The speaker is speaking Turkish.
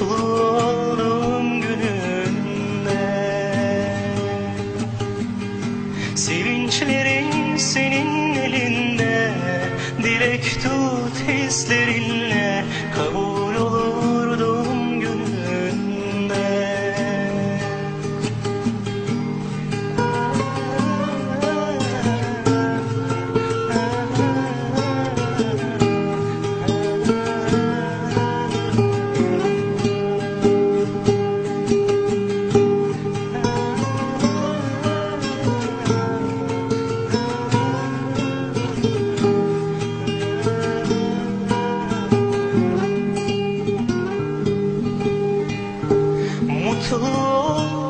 Olduğum gününde. Sevinçlerin senin elinde. Dilek tut hislerinle. Kabul Mutlu